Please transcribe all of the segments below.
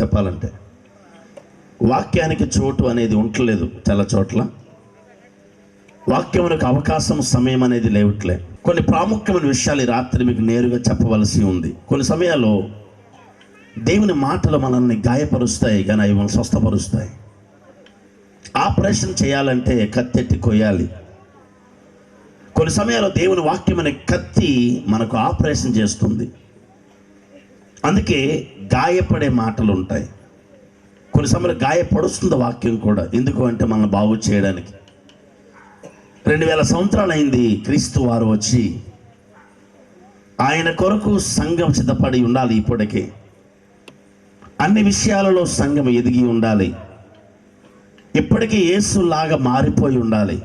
చెప్పాలంటే. వాక్యానికి చోటు అనేది ఉండలేదు చాలా చోట్ల. వాక్యమునకు అవకాశం సమయం అనేది లేవట్లే. కొన్ని ప్రాముఖ్యమైన విషయాలు ఈ రాత్రి మీకు నేరుగా చెప్పవలసి ఉంది. కొన్ని సమయాల్లో దేవుని మాటలు మనల్ని గాయపరుస్తాయి కానీ అవి మనం స్వస్థపరుస్తాయి. ఆపరేషన్ చేయాలంటే కత్తెట్టి కొయ్యాలి. కొన్ని సమయాల్లో దేవుని వాక్యం అనే కత్తి మనకు ఆపరేషన్ చేస్తుంది. అందుకే గాయపడే మాటలు ఉంటాయి కొన్ని సమయాలు గాయపడుస్తుంది వాక్యం కూడా. ఎందుకు అంటే మనల్ని బాగు చేయడానికి. రెండు వేల సంవత్సరాలు అయింది క్రీస్తు వారు వచ్చి ఆయన కొరకు సంఘం సిద్ధపడి ఉండాలి ఇప్పటికే. అన్ని విషయాలలో సంఘం ఎదిగి ఉండాలి. ఇప్పటికీ యేసులాగా మారిపోయి ఉండాలి.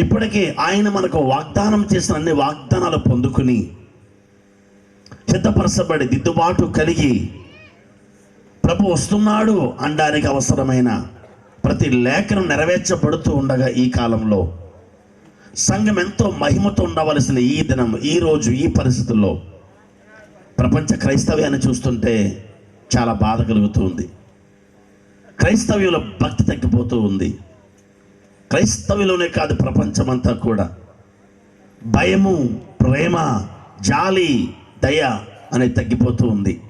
ఇప్పటికే ఆయన మనకు వాగ్దానం చేసిన అన్ని వాగ్దానాలు పొందుకుని సిద్ధపరచబడి దిద్దుబాటు కలిగి ప్రభు వస్తున్నాడు అనడానికి అవసరమైన ప్రతి లేఖనం నెరవేర్చబడుతూ ఉండగా ఈ కాలంలో. సంఘం ఎంతో మహిమతో ఉండవలసిన ఈ దినం ఈ రోజు ఈ పరిస్థితుల్లో ప్రపంచ క్రైస్తవ్యాన్ని చూస్తుంటే చాలా బాధ కలుగుతుంది క్రైస్తవ్యంలో భక్తి తగ్గిపోతూ ఉంది. క్రైస్తవ్యంలోనే కాదు ప్రపంచమంతా కూడా. భయము ప్రేమ జాలి దయ అనేది తగ్గిపోతూ ఉంది.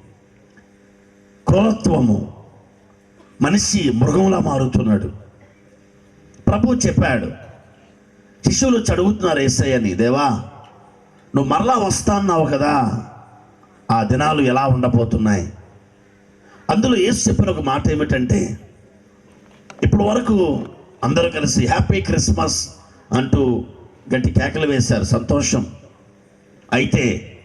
క్రూరత్వము మనిషి మృగంలా మారుతున్నాడు. ప్రభు చెప్పాడు శిష్యులు చదువుతున్నారు ఏసయ్యని దేవా నువ్వు మరలా వస్తాన్నావు కదా. ఆ దినాలు ఎలా ఉండబోతున్నాయి? అందులో ఏసు చెప్పిన ఒక మాట ఏమిటంటే ఇప్పటి వరకు అందరూ కలిసి హ్యాపీ క్రిస్మస్ అంటూ గట్టి కేకలు వేశారు. సంతోషం. అయితే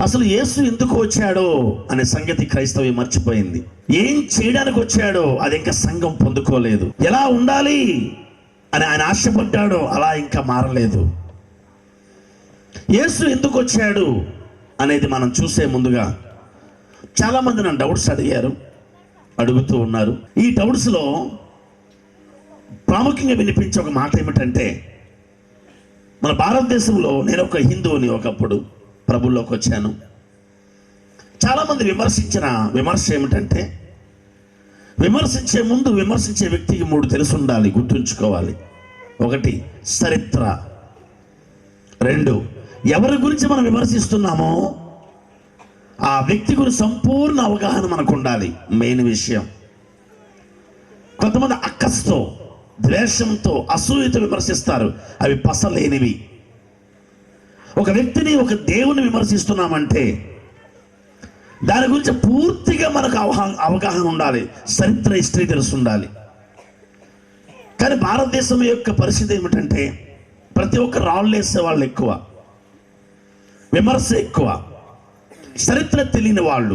అసలు యేసు ఎందుకు వచ్చాడో అనే సంగతి క్రైస్తవి మర్చిపోయింది. ఏం చేయడానికి వచ్చాడో అది ఇంకా సంఘం పొందుకోలేదు. ఎలా ఉండాలి అని ఆయన ఆశపడ్డాడో అలా ఇంకా మారలేదు. యేసు ఎందుకు వచ్చాడు అనేది మనం చూసే ముందుగా చాలామంది నన్ను డౌట్స్ అడిగారు అడుగుతూ ఉన్నారు. ఈ డౌట్స్లో ప్రాముఖ్యంగా వినిపించే ఒక మాట ఏమిటంటే మన భారతదేశంలో నేను ఒక హిందువుని ఒకప్పుడు ప్రభుల్లోకి వచ్చాను. చాలామంది విమర్శించిన విమర్శ ఏమిటంటే విమర్శించే ముందు విమర్శించే వ్యక్తికి మూడు తెలిసి ఉండాలి గుర్తుంచుకోవాలి. ఒకటి చరిత్ర. రెండు ఎవరి గురించి మనం విమర్శిస్తున్నామో ఆ వ్యక్తి గురించి సంపూర్ణ అవగాహన మనకు ఉండాలి మెయిన్ విషయం. కొంతమంది అక్కస్తో ద్వేషంతో అసూయతో విమర్శిస్తారు. అవి పసలేనివి. ఒక వ్యక్తిని ఒక దేవుని విమర్శిస్తున్నామంటే దాని గురించి పూర్తిగా మనకు అవహా అవగాహన ఉండాలి. చరిత్ర హిస్టరీ తెలిసి ఉండాలి కానీ భారతదేశం యొక్క పరిస్థితి ఏమిటంటే ప్రతి ఒక్క రాళ్ళు వేసే వాళ్ళు ఎక్కువ. విమర్శ ఎక్కువ. చరిత్ర తెలియని వాళ్ళు.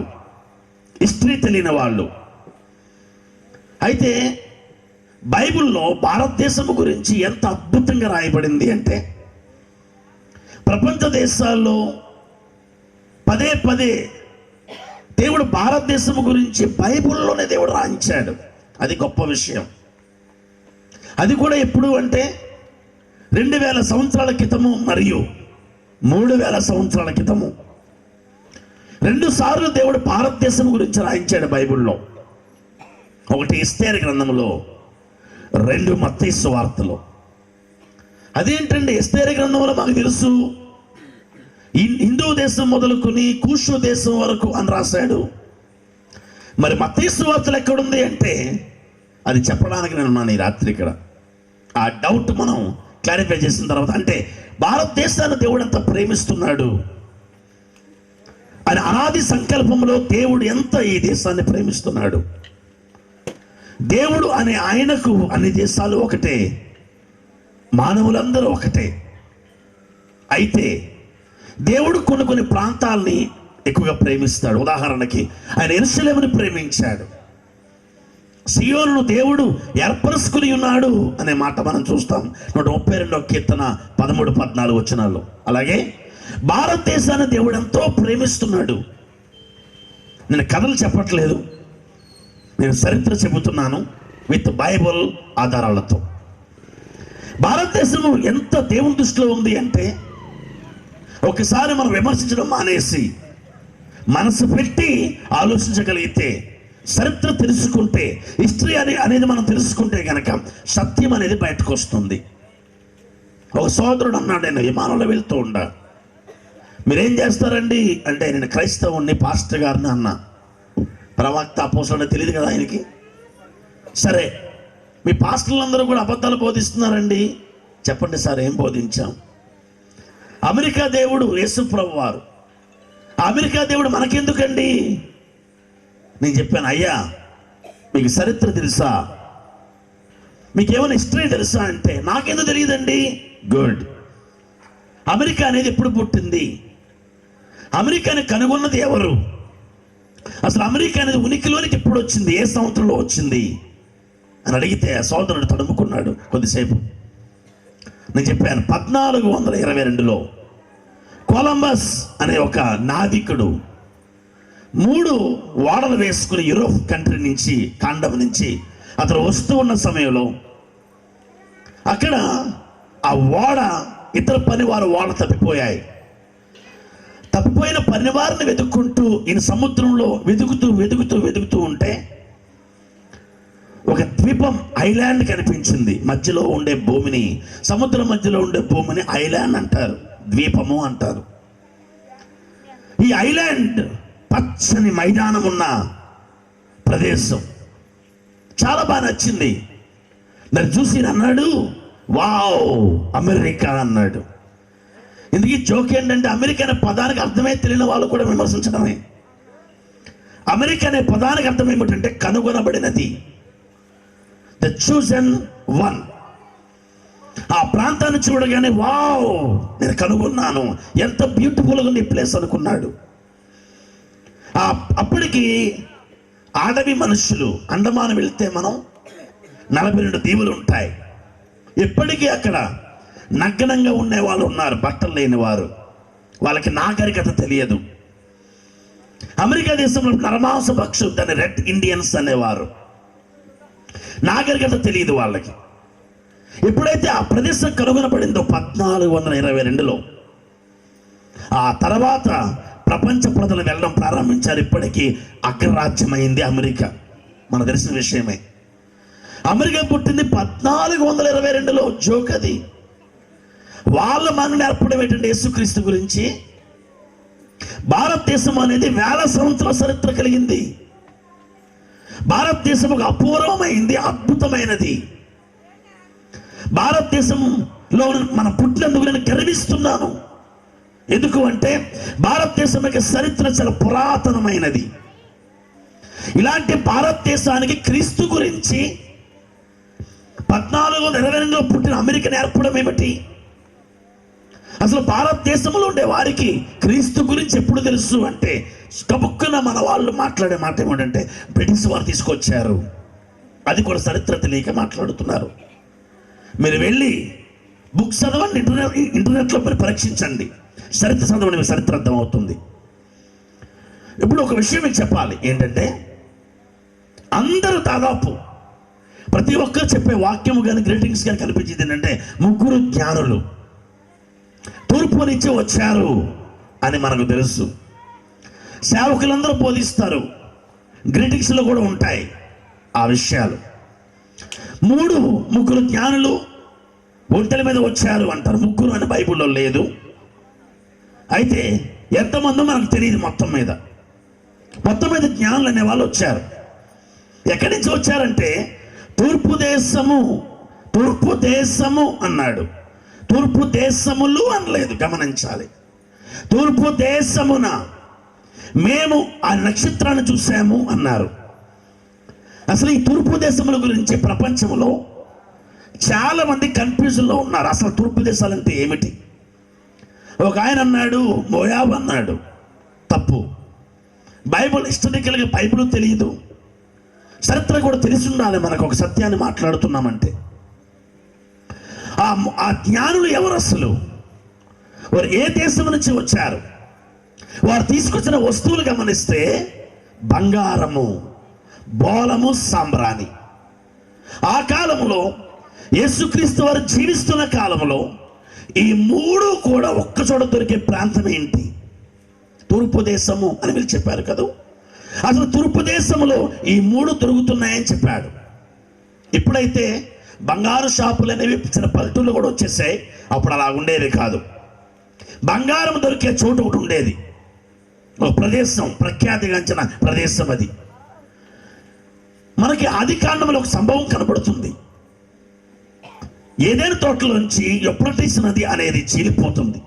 హిస్టరీ తెలియని వాళ్ళు. అయితే బైబిల్లో భారతదేశం గురించి ఎంత అద్భుతంగా రాయబడింది అంటే ప్రపంచ దేశాల్లో పదే పదే దేవుడు భారతదేశం గురించి బైబిల్లోనే దేవుడు రాయించాడు. అది గొప్ప విషయం. అది కూడా ఎప్పుడు అంటే రెండు వేల సంవత్సరాల క్రితము మరియు మూడు వేల సంవత్సరాల క్రితము. రెండు సార్లు దేవుడు భారతదేశం గురించి రాయించాడు బైబిల్లో. ఒకటి ఇస్తేరు గ్రంథంలో రెండు మత్తైసు వార్తలు. అదేంటండి? ఎస్తేర గ్రంథంలో మాకు తెలుసు. హిందూ దేశం మొదలుకొని కూషు దేశం వరకు అని రాశాడు. మరి మతీసు వార్తలు ఎక్కడుంది అంటే అది చెప్పడానికి నేను ఉన్నాను ఈ రాత్రి ఇక్కడ. ఆ డౌట్ మనం క్లారిఫై చేసిన తర్వాత అంటే భారతదేశాన్ని దేవుడు ఎంత ప్రేమిస్తున్నాడు? అని అనాది సంకల్పంలో దేవుడు ఎంత ఈ దేశాన్ని ప్రేమిస్తున్నాడు? దేవుడు అనే ఆయనకు అన్ని దేశాలు ఒకటే. మానవులందరూ ఒకటే. అయితే దేవుడు కొన్ని కొన్ని ప్రాంతాల్ని ఎక్కువగా ప్రేమిస్తాడు. ఉదాహరణకి ఆయన ఎరుసలేమని ప్రేమించాడు. సియోను దేవుడు ఏర్పరుచుకుని ఉన్నాడు అనే మాట మనం చూస్తాం. నూట ముప్పై రెండో కీర్తన పదమూడు పద్నాలుగు వచనాలు అలాగే భారతదేశాన్ని దేవుడు ఎంతో ప్రేమిస్తున్నాడు. నేను కథలు చెప్పట్లేదు. నేను చరిత్ర చెబుతున్నాను విత్ బైబుల్ ఆధారాలతో. భారతదేశం ఎంత దేవుని దృష్టిలో ఉంది అంటే ఒకసారి మనం విమర్శించడం మానేసి మనసు పెట్టి ఆలోచించగలిగితే చరిత్ర తెలుసుకుంటే హిస్టరీ అని అనేది మనం తెలుసుకుంటే కనుక సత్యం అనేది బయటకు వస్తుంది. ఒక సోదరుడు అన్నాడు నేను విమానంలో వెళ్తూ ఉండా. మీరేం చేస్తారండి? అంటే నేను క్రైస్తవుణ్ణి పాస్టర్ గారిని అన్నా. ప్రవక్త అపోసలు తెలియదు కదా ఆయనకి? సరే మీ పాస్టర్లందరూ కూడా అబద్ధాలు బోధిస్తున్నారండి. చెప్పండి సార్ ఏం బోధించాం? అమెరికా దేవుడు యేసుప్రభు వారు. అమెరికా దేవుడు మనకెందుకండి? నేను చెప్పాను అయ్యా మీకు చరిత్ర తెలుసా? మీకేమైనా హిస్టరీ తెలుసా అంటే నాకెందుకు తెలియదండి? గుడ్. అమెరికా అనేది ఎప్పుడు పుట్టింది? అమెరికాని కనుగొన్నది ఎవరు? అసలు అమెరికా అనేది ఉనికిలోనికి ఎప్పుడు వచ్చింది? ఏ సంవత్సరంలో వచ్చింది? అని అడిగితే ఆ సోదరుడు తడుముకున్నాడు కొద్దిసేపు. నేను చెప్పాను పద్నాలుగు వందల ఇరవై రెండులో కొలంబస్ అనే ఒక నావికుడు మూడు ఓడలు వేసుకుని యూరోప్ కంట్రీ నుంచి కాండం నుంచి అతను వస్తూ ఉన్న సమయంలో అక్కడ ఆ ఓడ ఇతర పనివారు ఓడ తప్పిపోయాయి. తప్పిపోయిన పనివారిని వెతుక్కుంటూ ఈయన సముద్రంలో వెతుకుతూ వెతుకుతూ వెతుకుతూ ఉంటే ఒక ద్వీపం ఐలాండ్ కనిపించింది. మధ్యలో ఉండే భూమిని సముద్రం మధ్యలో ఉండే భూమిని ఐలాండ్ అంటారు. ద్వీపము అంటారు. ఈ ఐలాండ్ పచ్చని మైదానం ఉన్న ప్రదేశం. చాలా బాగా నచ్చింది. దాన్ని చూసి అన్నాడు వావ్ అమెరికా అన్నాడు. ఇందుకే జోక్ ఏంటంటే అమెరికా అనే పదానికి అర్థమే తెలియని వాళ్ళు కూడా విమర్శించడమే. అమెరికా అనే పదానికి అర్థం ఏమిటంటే కనుగొనబడినది. ద చూజన్ వన్ ఆ ప్రాంతాన్ని చూడగానే వావ్ నేను కనుగొన్నాను. ఎంత బ్యూటిఫుల్గా ఉంది ఈ ప్లేస్ అనుకున్నాడు. ఆ అప్పటికి అడవి మనుషులు అండమానం వెళ్తే మనం నలభై రెండు దీవులు ఉంటాయి. ఎప్పటికీ అక్కడ నగ్నంగా ఉండే వాళ్ళు ఉన్నారు బట్టలు లేని వారు వాళ్ళకి నాగరికత తెలియదు. అమెరికా దేశంలో నరమాంస పక్షులు దాన్ని రెడ్ ఇండియన్స్ అనేవారు. నాగరికత తెలియదు వాళ్ళకి. ఎప్పుడైతే ఆ ప్రదేశం కనుగొనబడిందో పద్నాలుగు వందల ఇరవై రెండులో. ఆ తర్వాత ప్రపంచ ప్రజలు వెళ్ళడం ప్రారంభించారు ఇప్పటికీ అగ్రరాజ్యమైంది అమెరికా. మన తెలిసిన విషయమే. అమెరికా పుట్టింది పద్నాలుగు వందల ఇరవై రెండులో జోక్ అది వాళ్ళ మన నేర్పడం ఏంటంటే యేసుక్రీస్తు గురించి. భారతదేశం అనేది వేల సంవత్సరాల చరిత్ర కలిగింది. భారతదేశం ఒక అపూర్వమైంది అద్భుతమైనది. భారతదేశంలో మన పుట్టినందుకు నేను గర్విస్తున్నాను. ఎందుకు అంటే భారతదేశం యొక్క చరిత్ర చాలా పురాతనమైనది. ఇలాంటి భారతదేశానికి క్రీస్తు గురించి పద్నాలుగు వందల ఇరవై రెండులో పుట్టిన అమెరికా నేర్పడం ఏమిటి? అసలు భారతదేశంలో ఉండే వారికి క్రీస్తు గురించి ఎప్పుడు తెలుసు అంటే కబుక్కున మన వాళ్ళు మాట్లాడే మాట ఏమిటంటే బ్రిటిష్ వారు తీసుకొచ్చారు. అది కూడా చరిత్ర తెలియక మాట్లాడుతున్నారు. మీరు వెళ్ళి బుక్స్ చదవండి ఇంటర్నెట్ ఇంటర్నెట్లో మీరు పరీక్షించండి. చరిత్ర చదవండి మీకు చరిత్ర అర్థమవుతుంది. ఇప్పుడు ఒక విషయం మీకు చెప్పాలి. ఏంటంటే అందరూ దాదాపు ప్రతి ఒక్కరు చెప్పే వాక్యము కానీ గ్రీటింగ్స్ కానీ కనిపించింది ఏంటంటే ముగ్గురు జ్ఞానులు. తూర్పు నుంచి వచ్చారు అని మనకు తెలుసు. సేవకులందరూ బోధిస్తారు. గ్రీటింగ్స్లో కూడా ఉంటాయి ఆ విషయాలు. మూడు ముగ్గురు జ్ఞానులు ఒంటెల మీద వచ్చారు అంటారు. ముగ్గురు అని బైబిల్లో లేదు. అయితే ఎంతమందో మనకు తెలియదు మొత్తం మీద. మొత్తం మీద జ్ఞానులు అనే వాళ్ళు వచ్చారు. ఎక్కడి నుంచి వచ్చారంటే తూర్పు దేశము తూర్పు దేశము అన్నాడు. తూర్పు దేశములు అనలేదు గమనించాలి. తూర్పు దేశమున మేము ఆ నక్షత్రాన్ని చూసాము అన్నారు. అసలు ఈ తూర్పు దేశముల గురించి ప్రపంచంలో చాలామంది కన్ఫ్యూజన్లో ఉన్నారు. అసలు తూర్పు దేశాలంటే ఏమిటి? ఒక ఆయన అన్నాడు మోయాబ్ అన్నాడు తప్పు. బైబుల్ హిస్టరికల్గా బైబుల్ తెలియదు. చరిత్ర కూడా తెలిసి ఉండాలి మనకు ఒక సత్యాన్ని మాట్లాడుతున్నామంటే. ఆ ఆ జ్ఞానులు ఎవరు అసలు? వారు ఏ దేశం నుంచి వచ్చారు? వారు తీసుకొచ్చిన వస్తువులు గమనిస్తే బంగారము బోలము సాంబ్రాణి. ఆ కాలంలో యేసుక్రీస్తు వారు జీవిస్తున్న కాలంలో ఈ మూడు కూడా ఒక్కచోట దొరికే ప్రాంతం ఏంటి? తూర్పు దేశము అని వీళ్ళు చెప్పారు కదా? అసలు తూర్పు దేశంలో ఈ మూడు దొరుకుతున్నాయని చెప్పాడు. ఇప్పుడైతే బంగారు షాపులు అనేవి చిన్న పల్లెటూళ్ళు కూడా వచ్చేసాయి. అప్పుడు అలా ఉండేది కాదు. బంగారం దొరికే చోటు ఒకటి ఉండేది. ఒక ప్రదేశం ప్రఖ్యాతిగాంచిన ప్రదేశం అది. మనకి ఆది కాండంలో ఒక సంభవం కనబడుతుంది. ఏదైనా తోటలోంచి ఎప్పుడు నది అనేది చీలిపోతుంది.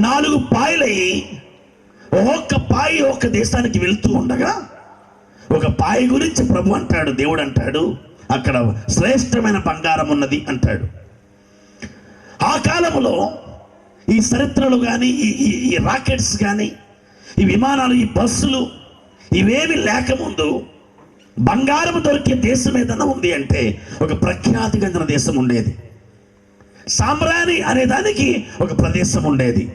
నాలుగు పాయలై ఒక్కొక్క పాయి ఒక్క దేశానికి వెళ్తూ ఉండగా ఒక పాయి గురించి ప్రభు అంటాడు దేవుడు అంటాడు అక్కడ శ్రేష్టమైన బంగారం ఉన్నది అంటాడు. ఆ కాలంలో ఈ చరిత్రలు కానీ ఈ ఈ- ఈ రాకెట్స్ కానీ ఈ విమానాలు ఈ బస్సులు ఇవేమి లేకముందు బంగారం దొరికే దేశం ఏదైనా ఉంది అంటే ఒక ప్రఖ్యాతి చెందిన దేశం ఉండేది. సామ్రాణి అనే దానికి ఒక ప్రదేశం ఉండేది.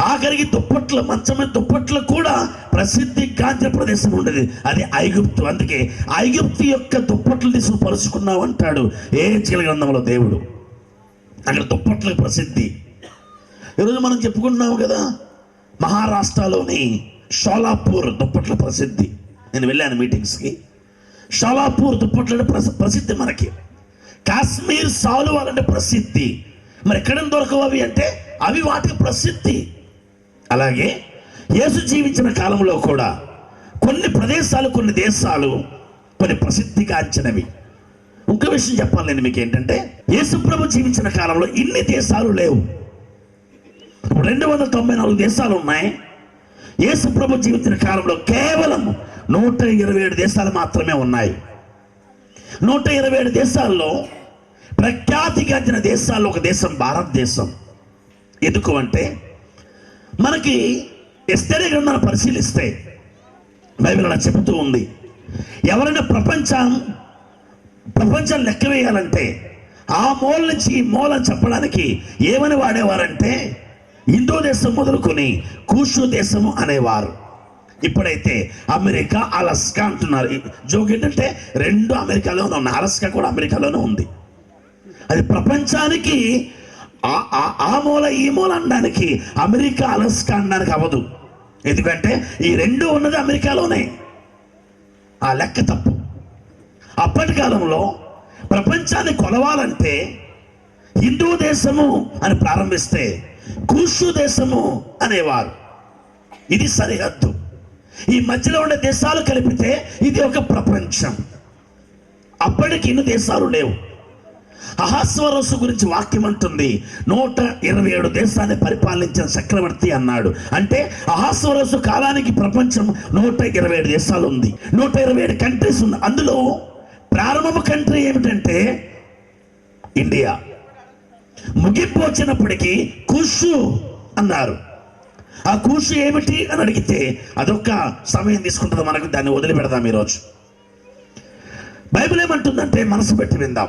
ఆఖరికి దుప్పట్ల మంచమే మీద దుప్పట్లు కూడా ప్రసిద్ధి గాంచిన ప్రదేశం ఉండేది. అది ఐగుప్తు. అందుకే ఐగుప్తు యొక్క దుప్పట్లు తీసుకుని పరుచుకున్నావు అంటాడు ఏ చీల గ్రంథంలో దేవుడు. అక్కడ దుప్పట్లకు ప్రసిద్ధి. ఈరోజు మనం చెప్పుకుంటున్నాము కదా మహారాష్ట్రలోని షోలాపూర్ దుప్పట్ల ప్రసిద్ధి. నేను వెళ్ళాను మీటింగ్స్కి. షోలాపూర్ దుప్పట్ల ప్రసి ప్రసిద్ధి మనకి. కాశ్మీర్ సాలువాలంటే ప్రసిద్ధి. మరి ఎక్కడ దొరకవు అవి అంటే అవి వాటికి ప్రసిద్ధి. అలాగే యేసు జీవించిన కాలంలో కూడా కొన్ని ప్రదేశాలు కొన్ని దేశాలు కొన్ని ప్రసిద్ధిగాంచినవి ఒక విషయం చెప్పాలి నేను మీకు ఏంటంటే యేసుప్రభు జీవించిన కాలంలో ఇన్ని దేశాలు లేవు. రెండు వందల తొంభై నాలుగు దేశాలు ఉన్నాయి. యేసుప్రభు జీవించిన కాలంలో కేవలం నూట ఇరవై ఏడు దేశాలు మాత్రమే ఉన్నాయి. నూట ఇరవై ఏడు దేశాల్లో ప్రఖ్యాతిగాంచిన దేశాల్లో ఒక దేశం భారతదేశం. ఎందుకు అంటే మనకి ఎస్తరే గ్రంథాన్ని పరిశీలిస్తే బైబిల్ అలా చెబుతూ ఉంది. ఎవరైనా ప్రపంచం ప్రపంచం లెక్క వేయాలంటే ఆ మూల నుంచి ఈ మూల చెప్పడానికి ఏమని వాడేవారంటే ఇండో దేశం మొదలుకొని కూషు దేశము అనేవారు. ఇప్పుడైతే అమెరికా అలస్కా అంటున్నారు. జోక్ ఏంటంటే రెండు అమెరికాలోనే ఉన్నాయి. అలస్కా కూడా అమెరికాలోనే ఉంది. అది ప్రపంచానికి ఆ మూల ఈ మూల అనడానికి అమెరికా అలస్కా అనడానికి అవ్వదు. ఎందుకంటే ఈ రెండు ఉన్నది అమెరికాలోనే. ఆ లెక్క తప్పు. అప్పటి కాలంలో ప్రపంచాన్ని కొలవాలంటే హిందూ దేశము అని ప్రారంభిస్తే కూషు దేశము అనేవారు. ఇది సరిహద్దు. ఈ మధ్యలో ఉండే దేశాలు కలిపితే ఇది ఒక ప్రపంచం. అప్పటికి ఇన్ని దేశాలు లేవు. అహాస్వరస్సు గురించి వాక్యం అంటుంది. నూట ఇరవై ఏడు దేశాన్ని పరిపాలించిన చక్రవర్తి అన్నాడు. అంటే అహాస్వరస్సు కాలానికి ప్రపంచం నూట ఇరవై ఏడు దేశాలు ఉంది నూట ఇరవై ఏడు కంట్రీస్ ఉంది అందులో ప్రారంభ కంట్రీ ఏమిటంటే ఇండియా. ముగింపు వచ్చినప్పటికీ కుషు అన్నారు. ఆ కూసు ఏమిటి అని అడిగితే అదొక సమయం తీసుకుంటుంది మనకు దాన్ని వదిలిపెడదాం ఈరోజు. బైబిల్ ఏమంటుందంటే మనసు పెట్టి విందాం.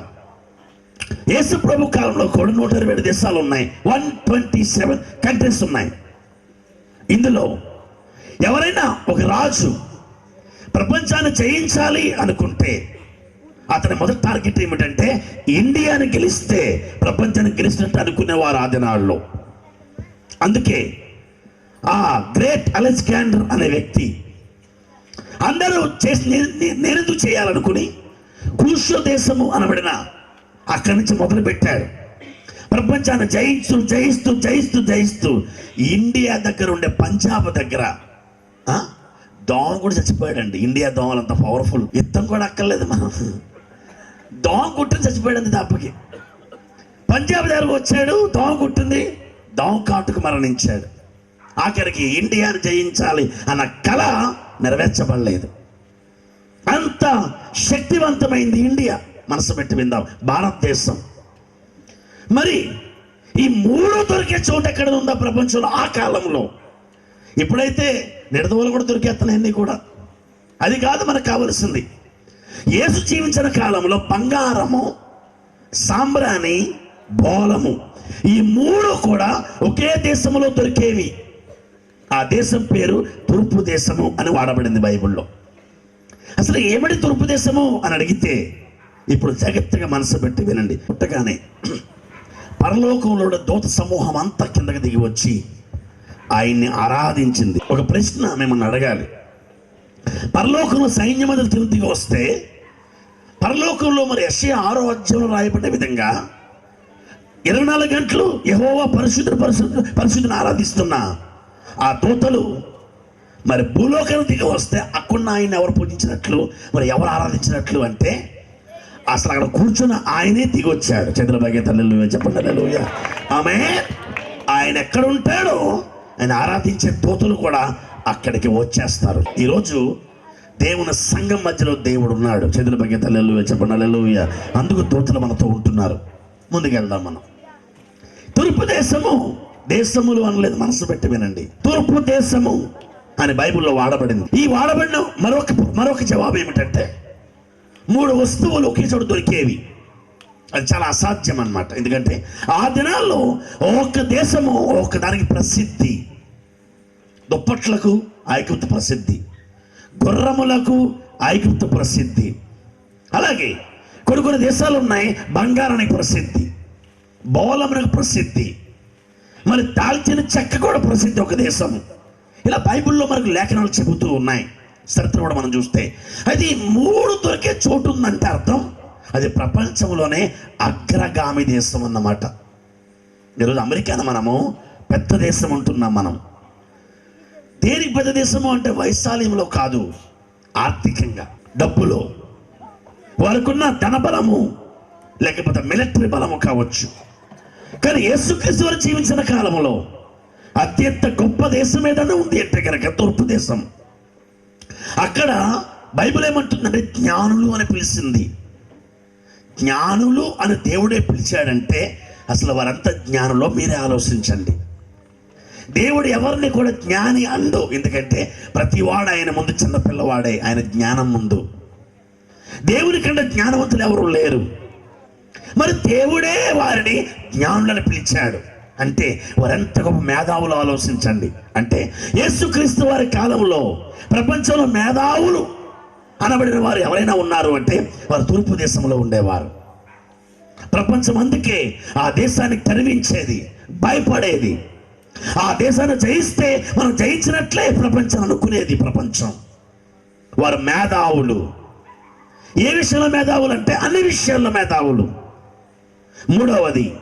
యేసు ప్రభు కాలంలో కూడా నూట ఇరవై ఏడు దేశాలు ఉన్నాయి. వన్ ట్వంటీ సెవెన్ కంట్రీస్ ఉన్నాయి. ఇందులో ఎవరైనా ఒక రాజు ప్రపంచాన్ని జయించాలి అనుకుంటే అతని మొదటి టార్గెట్ ఏమిటంటే ఇండియాని గెలిస్తే ప్రపంచాన్ని గెలిచినట్టు అనుకునేవారు ఆ దినాల్లో. అందుకే ఆ గ్రేట్ అలెక్సాండర్ అనే వ్యక్తి అందరూ చేసి నే- నేనెందుకు చేయాలనుకుని కూర్చో దేశము అనబడిన అక్కడి నుంచి మొదలు పెట్టారు ప్రపంచాన్ని జయిస్తూ జయిస్తూ జయిస్తూ జయిస్తూ ఇండియా దగ్గర ఉండే పంజాబ్ దగ్గర దోమ కూడా చచ్చిపోయాడండి. ఇండియా దోమలు అంత పవర్ఫుల్ యుద్ధం కూడా అక్కర్లేదు మనం. దోమ కుట్టిన చచ్చిపోయాడండి దాపకి. పంజాబ్ దగ్గరకు వచ్చాడు దోమ కుట్టింది దోమ కాటుకు మరణించాడు. ఆఖరికి ఇండియాను జయించాలి అన్న కళ నెరవేర్చబడలేదు. అంత శక్తివంతమైంది ఇండియా. మనసు పెట్టి విందాం. భారతదేశం. మరి ఈ మూడు దొరికే చోటు ఎక్కడ ఉందా ప్రపంచంలో? ఆ కాలంలో. ఇప్పుడైతే నిడదవలు కూడా దొరికేస్తున్నాయన్నీ కూడా. అది కాదు మనకు కావలసింది. యేసు జీవించిన కాలంలో బంగారము సాంబ్రాణి బోలము ఈ మూడు కూడా ఒకే దేశంలో దొరికేవి. ఆ దేశం పేరు తూర్పు దేశము అని వాడబడింది బైబిల్లో. అసలు ఏమిటి తూర్పు దేశము అని అడిగితే ఇప్పుడు జాగ్రత్తగా మనసు పెట్టి వినండి. పుట్టగానే పరలోకంలో దూత సమూహం అంతా కిందకి దిగి వచ్చి ఆయన్ని ఆరాధించింది. ఒక ప్రశ్న మిమ్మల్ని అడగాలి. పరలోకంలో సైన్యం మీద తిరిగి వస్తే పరలోకంలో మరి ఎస్ఏ ఆరో అధ్యయంలో రాయబడ్డ విధంగా ఇరవై నాలుగు గంటలు యహోవా పరిశుద్ధి పరిశుద్ధ పరిశుద్ధిని ఆరాధిస్తున్న. ఆ దూతలు మరి భూలోకం దిగి వస్తే అక్కడ ఆయన ఎవరు పూజించినట్లు? మరి ఎవరు ఆరాధించినట్లు అంటే అసలు అక్కడ కూర్చున్న ఆయనే దిగొచ్చాడు. చంద్రబాగే తల్లి చెప్పండి. హల్లెలూయా. ఆమె ఆయన ఎక్కడుంటాడో ఆయన ఆరాధించే తోతులు కూడా అక్కడికి వచ్చేస్తారు. ఈరోజు దేవుని సంఘం మధ్యలో దేవుడు ఉన్నాడు. చంద్రబాగే తల్లి చెప్పండి. హల్లెలూయా. అందుకు తోతులు మనతో ఉంటున్నారు. ముందుకెళ్దాం మనం. తూర్పు దేశము దేశములు అనలేదు. మనసు పెట్టి వినండి. తూర్పు దేశము అని బైబిల్లో వాడబడింది. ఈ వాడబడిన మరొక మరొక జవాబు ఏమిటంటే మూడు వస్తువులు ఒకే చోట దొరికేవి. అది చాలా అసాధ్యం అన్నమాట ఎందుకంటే ఆ దినాల్లో ఒక్క దేశము ఒక దానికి ప్రసిద్ధి. దుప్పట్లకు ఐగుప్తు ప్రసిద్ధి. గుర్రములకు ఐగుప్తు ప్రసిద్ధి. అలాగే కొన్ని కొన్ని దేశాలు ఉన్నాయి బంగారానికి ప్రసిద్ధి. బోలమునకు ప్రసిద్ధి. మరి దాల్చిన చెక్క కూడా ప్రసిద్ధి ఒక దేశం ఇలా బైబిల్లో మనకు లేఖనాలు చెబుతూ ఉన్నాయి. చరిత్ర కూడా మనం చూస్తే. అది ఈ మూడు దొరికే చోటు ఉందంటే అర్థం? అది ప్రపంచంలోనే అగ్రగామి దేశం అన్నమాట. ఈరోజు అమెరికాను మనము పెద్ద దేశం అంటున్నాం మనం. దేనికి పెద్ద దేశము అంటే వైశాల్యంలో కాదు ఆర్థికంగా డబ్బులో. వారికున్న ధనబలము లేకపోతే మిలిటరీ బలము కావచ్చు. కానీ యేసుక్రీస్తు వారు జీవించిన కాలంలో అత్యంత గొప్ప దేశం ఏదైనా ఉంది అంటే కనుక తూర్పు దేశం. అక్కడ బైబిల్ ఏమంటుందంటే జ్ఞానులు అని పిలిచింది. జ్ఞానులు అని దేవుడే పిలిచాడంటే అసలు వారంతా జ్ఞానులో మీరే ఆలోచించండి. దేవుడు ఎవరిని కూడా జ్ఞాని అండు ఎందుకంటే ప్రతివాడు ఆయన ముందు చిన్న పిల్లవాడే ఆయన జ్ఞానం ముందు. దేవుని కంటే జ్ఞానవంతులు ఎవరు లేరు. మరి దేవుడే వారిని జ్ఞానులను పిలిచాడు. అంటే వారెంత గొప్ప మేధావులు ఆలోచించండి. అంటే యేసుక్రీస్తు వారి కాలంలో ప్రపంచంలో మేధావులు అనబడిన వారు ఎవరైనా ఉన్నారు అంటే వారు తూర్పు దేశంలో ఉండేవారు. ప్రపంచం అందుకే ఆ దేశాన్ని తరివించేది భయపడేది. ఆ దేశాన్ని జయిస్తే మనం జయించినట్లే ప్రపంచం అనుకునేది ప్రపంచం. వారు మేధావులు. ఏ విషయంలో మేధావులు అంటే అన్ని విషయాల్లో మేధావులు. మూడవది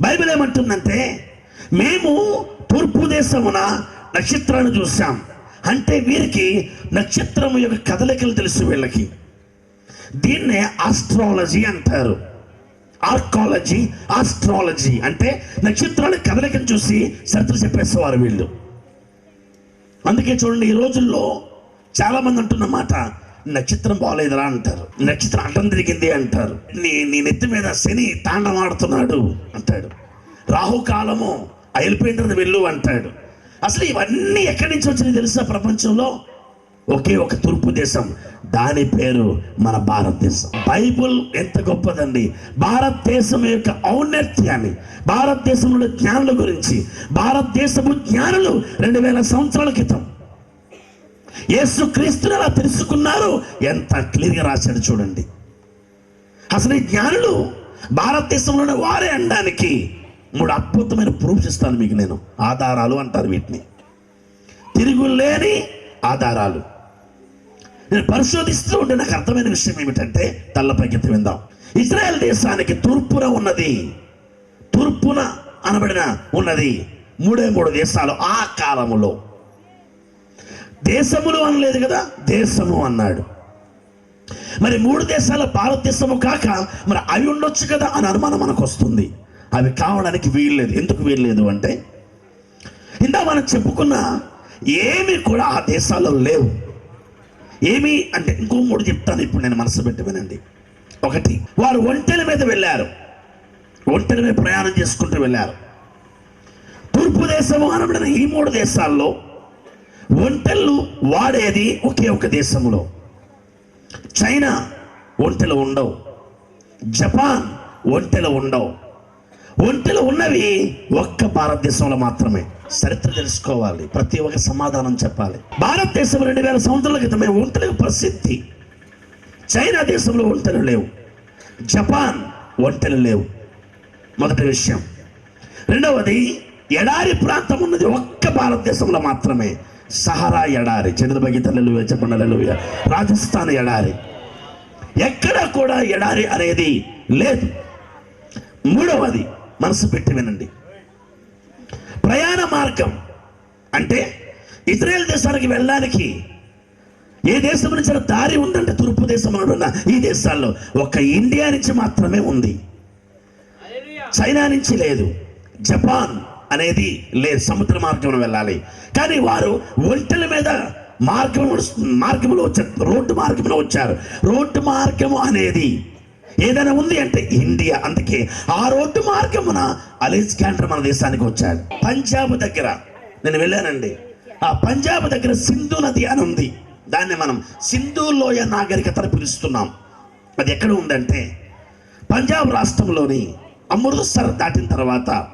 బైబిల్ ఏమంటుందంటే మేము తూర్పు దేశమున నక్షత్రాన్ని చూసాం అంటే వీరికి నక్షత్రం యొక్క కదలికలు తెలుసు వీళ్ళకి. దీన్నే ఆస్ట్రాలజీ అంటారు. Archaeology astrology. అంటే నక్షత్రాల కదలికను చూసి చరిత్ర చెప్పేసేవారు వీళ్ళు. అందుకే చూడండి ఈ రోజుల్లో చాలామంది అంటున్న మాట నక్షత్రం బాగలేదురా అంటారు. నక్షత్రం అడ్డం తిరిగింది అంటారు. నీ నీ నెత్తి మీద శని తాండమాడుతున్నాడు అంటాడు. రాహుకాలము అయిపోయింది వెళ్ళు అంటాడు. అసలు ఇవన్నీ ఎక్కడి నుంచి వచ్చినాయి తెలుసా ప్రపంచంలో? ఒకే ఒక తూర్పు దేశం. దాని పేరు మన భారతదేశం. బైబుల్ ఎంత గొప్పదండి. భారతదేశం యొక్క ఔన్నత్యాన్ని భారతదేశంలో జ్ఞానుల గురించి భారతదేశపు జ్ఞానులు రెండు వేల సంవత్సరాల క్రితం యేసు క్రీస్తుని అలా తెలుసుకున్నారు. ఎంత క్లియర్గా రాశాడు చూడండి. అసలు ఈ జ్ఞానులు భారతదేశంలోనే వారే అనడానికి మూడు అద్భుతమైన ప్రూఫ్స్ ఇస్తాను మీకు నేను. ఆధారాలు అంటారు వీటిని. తిరుగులేని ఆధారాలు. నేను పరిశోధిస్తూ ఉంటే నాకు అర్థమైన విషయం ఏమిటంటే తల్లపైకి విందాం. ఇజ్రాయెల్ దేశానికి తూర్పున ఉన్నది తూర్పున అనబడిన ఉన్నది మూడే మూడు దేశాలు ఆ కాలములో. దేశములు అనలేదు కదా? దేశము అన్నాడు. మరి మూడు దేశాల భారతదేశము కాక మరి అవి ఉండొచ్చు కదా అని అనుమానం మనకు వస్తుంది అవి కావడానికి వీల్లేదు. ఎందుకు వీల్లేదు అంటే ఇందా మనం చెప్పుకున్న ఏమి కూడా ఆ దేశాల్లో లేవు. ఏమి అంటే ఇంకో మూడు చెప్తాను ఇప్పుడు నేను మనసు పెట్టి వినండి ఒకటి వారు ఒంటెల మీద వెళ్ళారు. ఒంటెల మీద ప్రయాణం చేసుకుంటూ వెళ్ళారు. తూర్పు దేశము అనబడిన ఈ మూడు దేశాల్లో ఒంటెలు వాడేది ఒకే ఒక దేశంలో. చైనా ఒంటెలు ఉండవు. జపాన్ ఒంటెలు ఉండవు. ఒంటెలు ఉన్నవి ఒక్క భారతదేశంలో మాత్రమే. చరిత్ర తెలుసుకోవాలి. ప్రతి ఒక్క సమాధానం చెప్పాలి. భారతదేశం రెండు వేల సంవత్సరాల క్రితమే ఒంటెలకు ప్రసిద్ధి. చైనా దేశంలో ఒంటెలు లేవు. జపాన్ ఒంటెలు లేవు. మొదటి విషయం. రెండవది ఎడారి ప్రాంతం ఉన్నది ఒక్క భారతదేశంలో మాత్రమే. సహరా ఎడారి. చంద్రబగి తల్లు చెప్పండి రాజస్థాన్ ఎడారి. ఎక్కడ కూడా ఎడారి అనేది లేదు. మూడవది మనసు పెట్టి వినండి. ప్రయాణ మార్గం అంటే ఇజ్రాయెల్ దేశానికి వెళ్ళడానికి ఏ దేశం నుంచి దారి ఉందంటే తూర్పు దేశం ఉన్న ఈ దేశాల్లో ఒక్క ఇండియా నుంచి మాత్రమే ఉంది. చైనా నుంచి లేదు. జపాన్ అనేది లేదు సముద్ర మార్గంలో వెళ్ళాలి. కానీ వారు ఒంటెల మీద మార్గం మార్గంలో వచ్చారు రోడ్డు మార్గంలో వచ్చారు. రోడ్డు మార్గము అనేది ఏదైనా ఉంది అంటే ఇండియా. అందుకే ఆ రోడ్డు మార్గమున అలెగ్జాండర్ మన దేశానికి వచ్చాడు. పంజాబ్ దగ్గర నేను వెళ్ళానండి. ఆ పంజాబ్ దగ్గర సింధు నది అని ఉంది. దాన్ని మనం సింధు లోయ నాగరికతను పిలుస్తున్నాం. అది ఎక్కడ ఉందంటే పంజాబ్ రాష్ట్రంలోని అమృత్సర్ దాటిన తర్వాత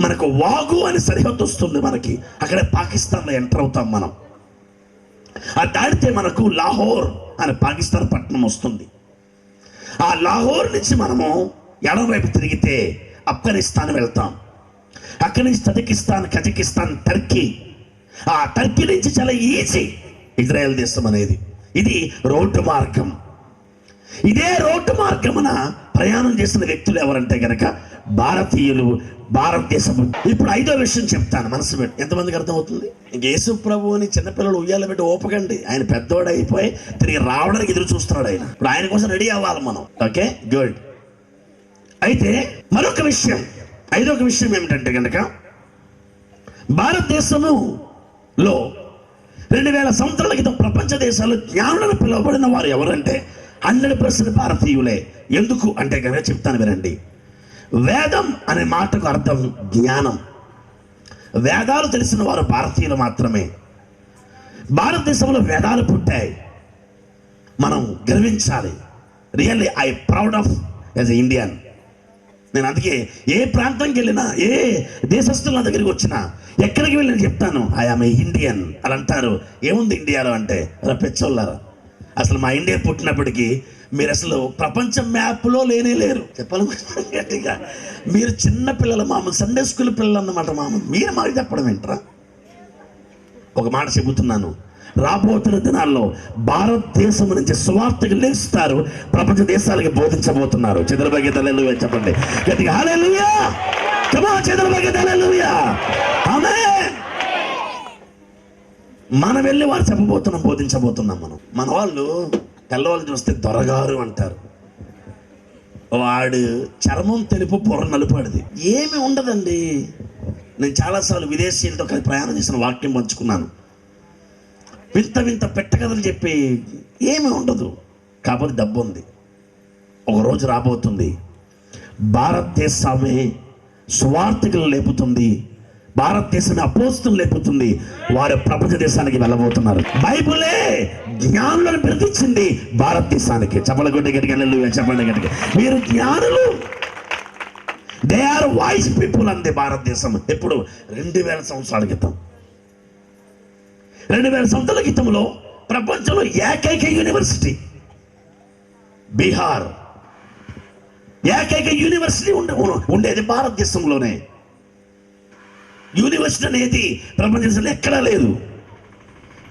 మనకు వాగు అని సరిహద్దు వస్తుంది మనకి. అక్కడే పాకిస్తాన్లో ఎంటర్ అవుతాం మనం. ఆ దాటితే మనకు లాహోర్ అని పాకిస్తాన్ పట్టణం వస్తుంది. ఆ లాహోర్ నుంచి మనము ఎడవైపు తిరిగితే ఆఫ్ఘనిస్తాన్ వెళ్తాం. అక్కడి నుంచి తజకిస్తాన్ కజకిస్తాన్ టర్కీ. ఆ టర్కీ నుంచి చాలా ఈజీ ఇజ్రాయెల్ దేశం అనేది. ఇది రోడ్డు మార్గం. ఇదే రోడ్డు మార్గమున ప్రయాణం చేసిన వ్యక్తులు ఎవరంటే కనుక భారతీయులు భారతదేశము. ఇప్పుడు ఐదో విషయం చెప్తాను మనసు పెట్టి. ఎంతమందికి అర్థమవుతుంది? ఇంక యేసు ప్రభువుని చిన్నపిల్లలు ఉయ్యాల పెట్టి ఓపకండి. ఆయన పెద్దోడు అయిపోయి తిరిగి రావడానికి ఎదురు చూస్తున్నాడు ఆయన. ఇప్పుడు ఆయన కోసం రెడీ అవ్వాలి మనం. ఓకే? గుడ్. అయితే మరొక విషయం. ఐదొక విషయం ఏమిటంటే కనుక భారతదేశములో రెండు వేల సంవత్సరాల క్రితం ప్రపంచ దేశాల్లో జ్ఞానులను పిలువబడిన వారు ఎవరంటే హండ్రెడ్ పర్సెంట్ భారతీయులే. ఎందుకు? అంటే కనుక చెప్తాను వినండి. వేదం అనే మాటకు అర్థం జ్ఞానం. వేదాలు తెలిసిన వారు భారతీయులు మాత్రమే. భారతదేశంలో వేదాలు పుట్టాయి. మనం గర్వించాలి. Really I proud of as Indian నేను అందుకే ఏ ప్రాంతంకి వెళ్ళినా ఏ దేశస్తుల దగ్గరికి వచ్చినా ఎక్కడికి వెళ్ళినా చెప్తాను ఐఆమ్ ఏ ఇండియన్ అని అంటారు. ఏముంది ఇండియాలో అంటే రప్పించోళ్ళారా అసలు మా ఇండియా పుట్టినప్పటికీ మీరు అసలు ప్రపంచ మ్యాప్లో లేనే లేరు. చెప్పాలి. గట్టిగా. మీరు చిన్న పిల్లలు మామూలు సండే స్కూల్ పిల్లలు అన్నమాట మామూలు. మీరు మాకు చెప్పడం ఏంట్రా? ఒక మాట చెబుతున్నాను. రాబోతున్న దినాల్లో భారతదేశం నుంచి సువార్తకు లేస్తారు. ప్రపంచ దేశాలకి బోధించబోతున్నారు. చంద్రబాబు తల్లు చెప్పండి. గట్టిగా. చంద్రబాబు తల్లుయా ఆమె మనం వెళ్ళి వారు చెప్పబోతున్నాం బోధించబోతున్నాం మనం. మన వాళ్ళు తెల్లవాళ్ళు చూస్తే దొరగారు అంటారు. వాడు చర్మం తెలుపు పొర నలుపాడిది ఏమి ఉండదండి. నేను చాలాసార్లు విదేశీయులతో కలిసి ప్రయాణం చేసిన వాక్యం పంచుకున్నాను. వింత వింత పెట్టకథలు చెప్పి ఏమీ ఉండదు. కాబట్టి డబ్బు ఉంది. ఒకరోజు రాబోతుంది. భారతదేశమే స్వార్థకులు లేపుతుంది. భారతదేశమే అపోస్తులు లేపుతుంది. వారు ప్రపంచ దేశానికి వెళ్ళబోతున్నారు. బైబులే జ్ఞానులను పిలిపించింది భారతదేశానికి. చెప్పల గుడ్డ గట్టిగా చెప్పండి గట్టిగా. మీరు జ్ఞానులు. దే ఆర్ వాయిస్ పీపుల్ అంది భారతదేశం. ఎప్పుడు రెండు వేల సంవత్సరాల క్రితం. రెండు వేల సంవత్సరాల క్రితంలో ప్రపంచంలో ఏకైక యూనివర్సిటీ బీహార్. ఏకైక యూనివర్సిటీ ఉండే ఉండేది భారతదేశంలోనే. యూనివర్సిటీ అనేది ప్రపంచంలో ఎక్కడా లేదు.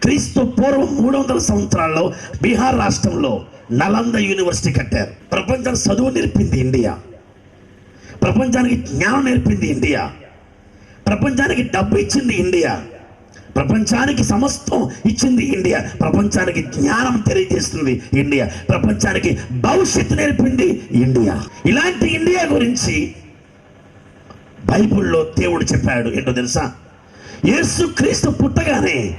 క్రీస్తు పూర్వం మూడు వందల సంవత్సరాల్లో బీహార్ రాష్ట్రంలో నలంద యూనివర్సిటీ కట్టారు. ప్రపంచం చదువు నేర్పింది ఇండియా. ప్రపంచానికి జ్ఞానం నేర్పింది ఇండియా. ప్రపంచానికి డబ్బు ఇచ్చింది ఇండియా. ప్రపంచానికి సమస్తం ఇచ్చింది ఇండియా. ప్రపంచానికి జ్ఞానం తెలియజేస్తుంది ఇండియా. ప్రపంచానికి భవిష్యత్తు నేర్పింది ఇండియా. ఇలాంటి ఇండియా గురించి బైబిల్లో దేవుడు చెప్పాడు ఏంటో తెలుసా? యేసు క్రీస్తు పుట్టగానే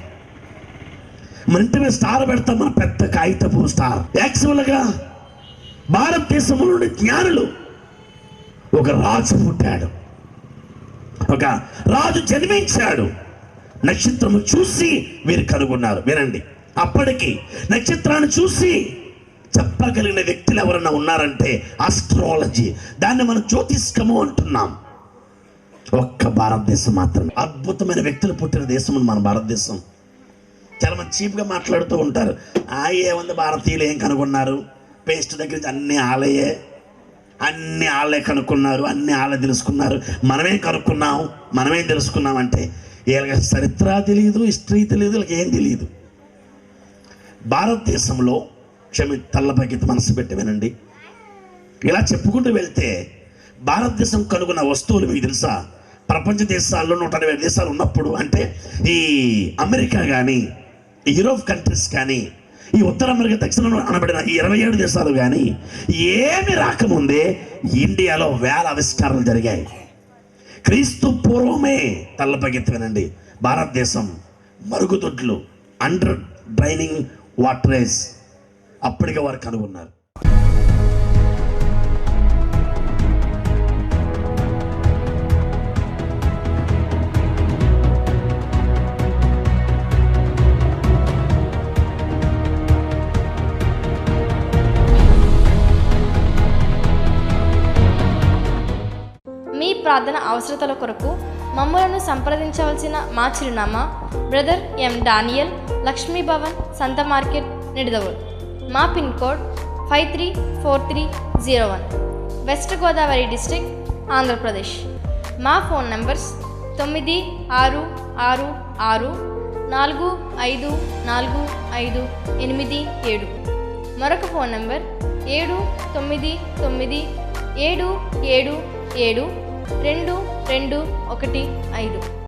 మన ఇంటి మీద స్టార్ పెడతాం మన పెద్ద కాగితపు స్టార్. యాక్చువల్గా భారతదేశంలో నుండి జ్ఞానులు ఒక రాజు పుట్టాడు. ఒక రాజు జన్మించాడు. నక్షత్రము చూసి వీరు కనుగొన్నారు. వినండి. అప్పటికి నక్షత్రాన్ని చూసి చెప్పగలిగిన వ్యక్తులు ఎవరన్నా ఉన్నారంటే ఆస్ట్రాలజీ దాన్ని మనం జ్యోతిష్కము అంటున్నాం. ఒక్క భారతదేశం మాత్రమే. అద్భుతమైన వ్యక్తులు పుట్టిన దేశం మన భారతదేశం. చాలా మంది చీప్గా మాట్లాడుతూ ఉంటారు. ఆ ఏముంది భారతీయులు ఏం కనుగొన్నారు? పేస్ట్ దగ్గర నుంచి అన్నీ ఆలయే అన్ని వాళ్ళే కనుక్కున్నారు అన్ని వాళ్ళే తెలుసుకున్నారు. మనమేం కనుక్కున్నాం మనమేం తెలుసుకున్నాం అంటే వీళ్ళకి చరిత్ర తెలియదు హిస్టరీ తెలియదు వీళ్ళకి ఏం తెలియదు భారతదేశంలో క్షమి తల్లపైకి మనసు పెట్టి వినండి. ఇలా చెప్పుకుంటూ వెళ్తే భారతదేశం కనుగొన్న వస్తువులు మీకు తెలుసా? ప్రపంచ దేశాల్లో నూట అరవై దేశాలు ఉన్నప్పుడు అంటే ఈ అమెరికా కానీ యూరోప్ కంట్రీస్ కానీ ఈ ఉత్తర అమెరికా దక్షిణంలో అనబడిన ఈ ఇరవై ఏడు దేశాలు కానీ ఏమి రాకముందే ఇండియాలో వేల ఆవిష్కారాలు జరిగాయి. క్రీస్తు పూర్వమే తల్లపగెత్తి భారతదేశం మరుగుదొడ్లు అండర్ డ్రైనింగ్ వాటరేజ్ అప్పటికే వారు కనుగొన్నారు. మీ ప్రార్థన అవసరతల కొరకు మమ్మలను సంప్రదించవలసిన మా చిరునామా brother M Daniel Lakshmi Bhavan సంత మార్కెట్ నిడదవోలు మా pin code five three four three zero one. West Godavari district Andhra Pradesh. మా ఫోన్ నంబర్స్ తొమ్మిది ఆరు ఆరు ఆరు నాలుగు ఐదు నాలుగు ఐదు ఎనిమిది ఏడు. మరొక ఫోన్ నంబర్ ఏడు తొమ్మిది తొమ్మిది ఏడు ఏడు ఏడు రెండు రెండు ఒకటి ఐదు.